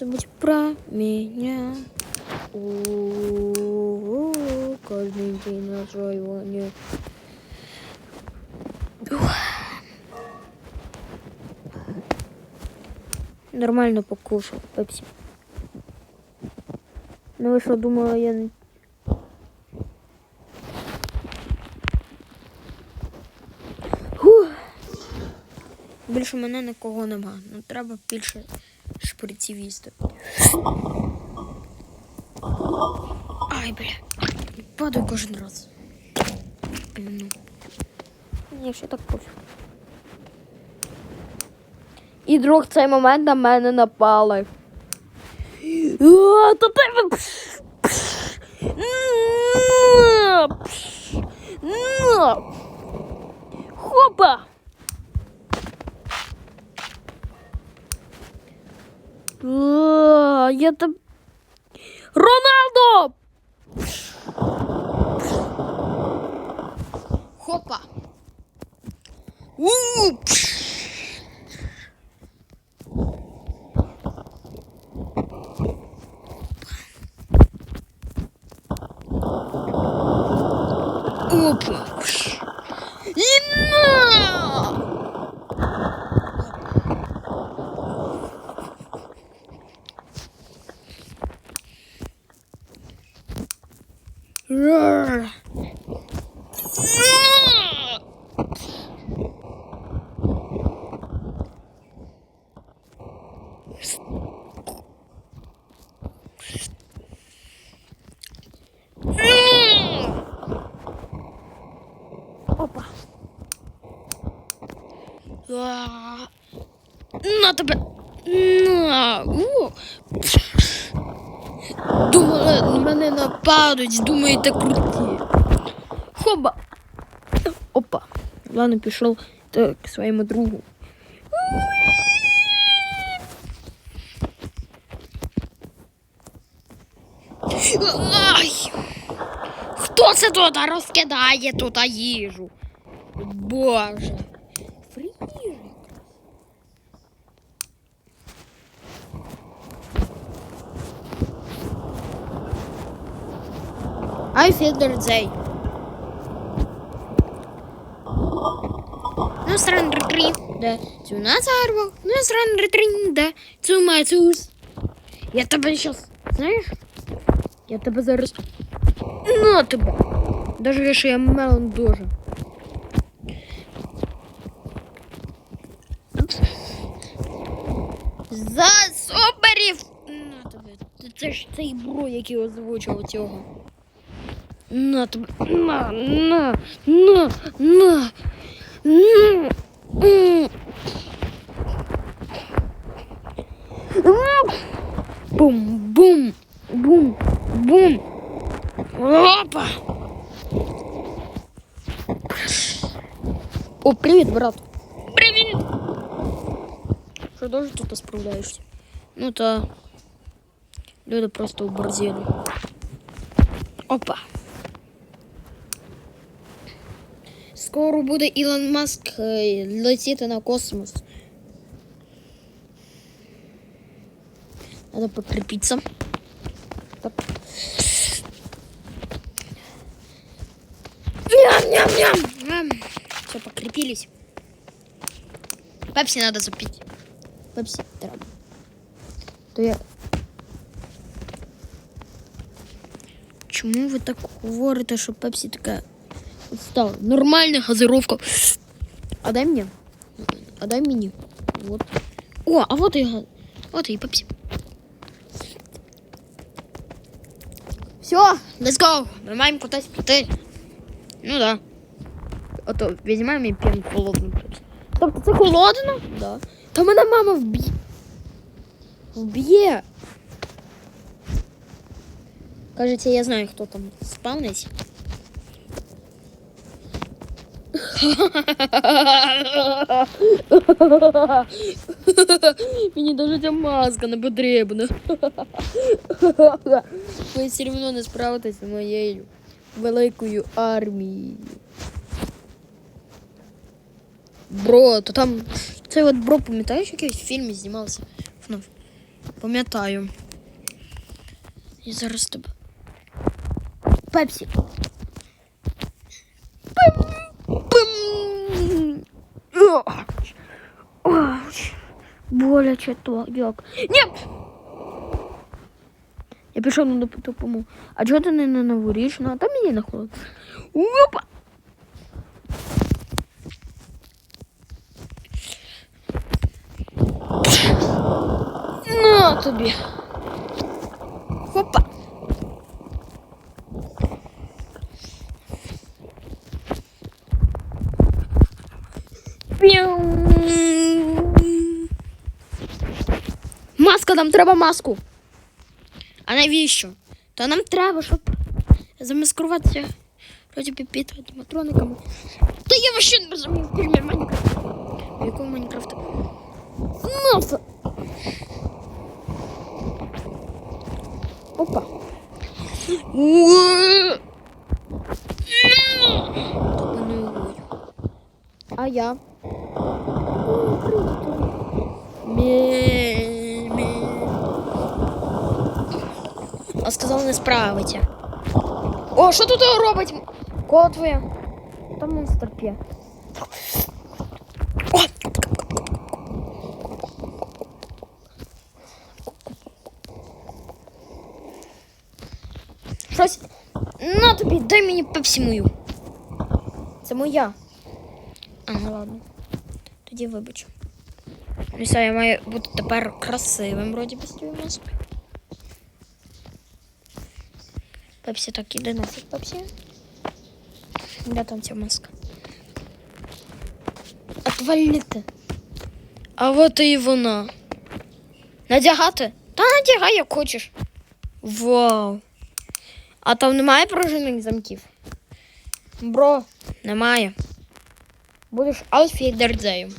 забудь про меня. О, каждый день на звоне. Нормально покушал, пепси. Ну ви що думала, я. Фух. Більше мене нікого нема. Ну треба більше шприців. Ай, бля. Падаю кожен раз. Ну. Мені ще так пофіг. І друг цей момент на мене напали. А, Та тебе. Хопа! Я там. Роналдо! Хопа! У, Рар. Опа. А, На тебе. На. Думали, на мене нападуть, думаєте круті. Хоба. Опа. Ладно, пішов к своєму другу. Ай! Хто це тут розкидає тут їжу? Боже. I feel the day. Nasran retreat, de zu Nazarbo, Nasran retreat, de zu Майцус. Я тебе сейчас, знаєш? Я тебе зараз на тебе. Даже якщо я мелон дуже. За суперів! На тебе. Це ж цей бро, який озвучив цього. На тебе. На, на, на, на. на. М. Бум, бум, бум, бум. Опа! О, привіт, брат. Привіт! Що дуже тут справляєшся? Ну та люди просто оборзели. Опа. Скоро буде Ілон Маск е, летіти на космос. Надо покрепиться. Так. Ням-ням-ням! Все, покрепились. Пепси надо запить. Пепси треба. То я. Чому ви так говорите, що Пепсі така стала? Нормальна газировка. А дай мені. А дай мені. Вот. О, а вот і га- Вот і Пепсі. Все, let's go. Ми маємо кудись піти. Ну да. А то візьмемо і п'ємо холодну. Тобто це холодно? Да. Та мене мама вб'є. Вб'є. Кажется, я знаю, хто там спавнить. Мені навіть ця маска не потрібна. Ви все одно не справитесь з моєю великою армією. Бро, то там цей от бро, пам'ятаєш, в фільмі знімався? FNAF. Пам'ятаю. І зараз тебе. Пепсі. Боляче то, як. Ні! Я пішов на допомогу. А чого ти не на новорічну? А там мені на холод. Опа! На тобі. нам треба маску. А навіщо? То нам треба, щоб замаскуватися вроді би під аніматрониками. Та я вообще не розумію в фільмі Майнкрафт. В якому Майнкрафт? Носа! Опа. Уе! Тупаною. А я? Мі- А сказав не справиться. О, що тут робить? Кого твоя? Там монстр п'є. Щось. На тобі, дай мені пепсі мою. Це моя. А, ну ладно. Тоді вибачу. Ну все, я маю бути тепер красивим, вроді без цієї маски. Пепсі так іде нафіг пепсі. Де там ця маска? Отвалити. А от і вона. Надягати? Та надягай, як хочеш. Вау. А там немає пружинних замків? Бро, немає. Будеш Алфі Дердзею.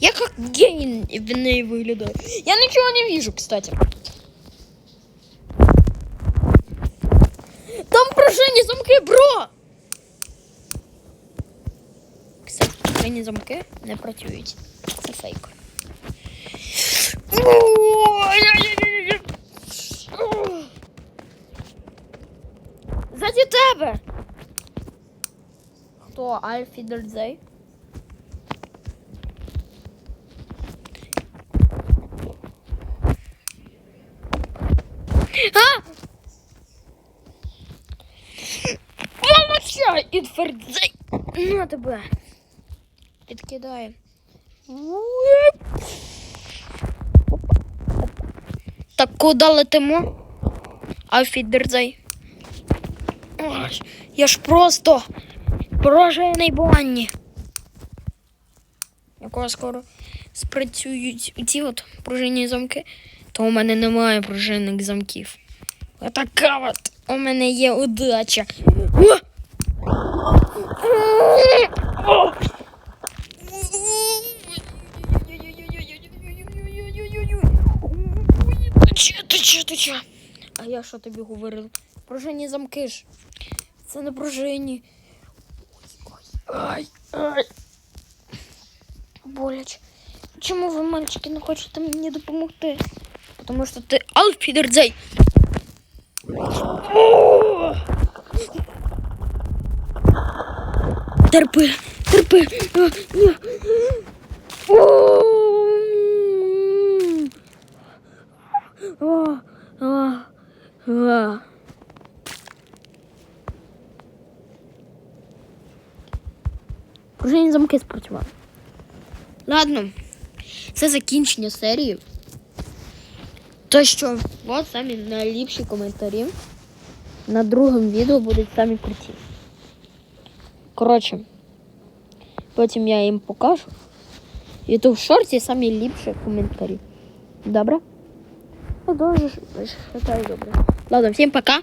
Я как гей в ней выглядаю. Я ничего не вижу, кстати. Там пружинні замки, бро! Кстати, пружинні замки не працюють. Це фейк. Заді тебе! Хто Альфі Дердзей? А! Молодця! І твердзей! На тебе! Підкидає. Так куди летимо? Афідерзей. Я ж просто прожений банні. Якого скоро спрацюють ці от пружинні замки, то у мене немає пружинних замків. А така от у мене є удача. А я що тобі говорив? Пружинні замки ж. Це не пружинні. Ай, ай. Боляче. Чому ви, мальчики, не хочете мені допомогти? Тому що ти Алфідердзей. Терпи, терпи. А, ні. О! А, а, а. Пружинні замки спрацювали. Ладно, це закінчення серії. То що, от самі найліпші коментарі. На другому відео будуть самі круті. Коротше, потім я їм покажу. І то в шорті самі ліпші коментарі. Добре? Ну, дуже дуже, добре. Ладно, всім пока.